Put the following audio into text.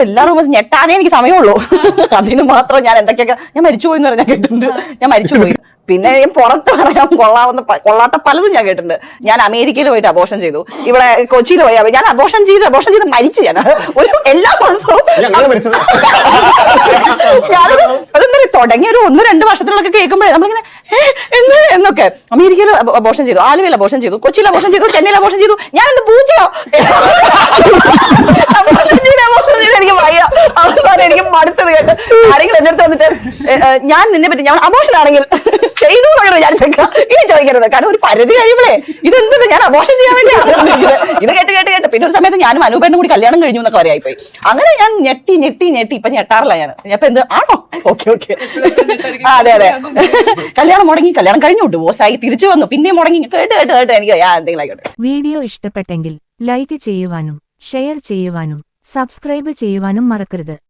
എല്ലാവരും ബസ് ഞെട്ടാനേ എനിക്ക് സമയമുള്ളൂ. അതിന് മാത്രം ഞാൻ എന്തൊക്കെയൊക്കെ ഞാൻ മരിച്ചുപോയി എന്ന് പറഞ്ഞാൽ കേട്ടിട്ടുണ്ട്. ഞാൻ മരിച്ചുപോയി പിന്നെ ഞാൻ പുറത്ത് പറയാൻ കൊള്ളാവുന്ന കൊള്ളാത്ത പലതും ഞാൻ കേട്ടിട്ടുണ്ട്. ഞാൻ അമേരിക്കയിൽ പോയിട്ട് അബോഷൻ ചെയ്തു. ഇവിടെ കൊച്ചിയിൽ പോയി ഞാൻ അബോഷൻ ചെയ്ത് അബോഷൻ ചെയ്ത് മരിച്ചു ഞാൻ. ഒരു എല്ലാ മാസവും ഞാനത് അതെന്താ തുടങ്ങിയ ഒരു ഒന്ന് രണ്ട് വർഷത്തിലൊക്കെ കേൾക്കുമ്പോഴേ നമ്മളിങ്ങനെ "ഏ, എന്ന്? എന്നൊക്കെ. അമേരിക്കയിൽ അബോഷൻ ചെയ്തു ആലുവയിൽ അബോഷൻ ചെയ്തു കൊച്ചിയിൽ അബോഷൻ ചെയ്തു ചെന്നൈയിൽ അബോഷൻ ചെയ്തു. ഞാൻ എന്ത് പൂച്ചയോ അബോഷം ചെയ്ത് അബോഷം ചെയ്ത് എനിക്ക് വയ്യ അവസാനം എനിക്ക് മടുത്തത് കേട്ട് ആരെങ്കിലും എന്റെ അടുത്ത് വന്നിട്ട് "ഏ, ഏ, ഞാൻ നിന്നെ പറ്റി ഞാൻ അമോഷൻ ആണെങ്കിൽ ചെയ്തു ഞാൻ ഇനി ചോദിക്കരുത്. കാരണം ഒരു പരിധി കഴിയുമ്പോഴേ ഇതെന്തത് ഞാൻ അമോഷൻ ചെയ്യാൻ വേണ്ടിയാണ് ഇത് കേട്ട് കേട്ട് കേട്ട്. പിന്നെ ഒരു സമയത്ത് ഞാനും അനൂപേട്ടനും കൂടി കല്യാണം കഴിഞ്ഞു എന്നൊക്കെ പറയായി പോയി. അങ്ങനെ ഞാൻ ഞെട്ടി ഞെട്ടി ഞെട്ടി. ഇപ്പൊ ഞെട്ടാറില്ല ഞാൻ. ഇപ്പൊ എന്ത്? ആണോ? Okay okay. അതെ അതെ. കല്യാണം മുടങ്ങി കല്യാണം കഴിഞ്ഞു ഡിവോഴ്സ് ആയി തിരിച്ചു വന്നു. പിന്നെ മുടങ്ങി. കേട്ട് കേട്ട് കേട്ട് എനിക്ക് എന്തെങ്കിലും ആയിക്കോട്ടെ. വീഡിയോ ഇഷ്ടപ്പെട്ടെങ്കിൽ ലൈക്ക് ചെയ്യുവാനും ഷെയർ ചെയ്യുവാനും സബ്സ്ക്രൈബ് ചെയ്യുവാനും മറക്കരുത്.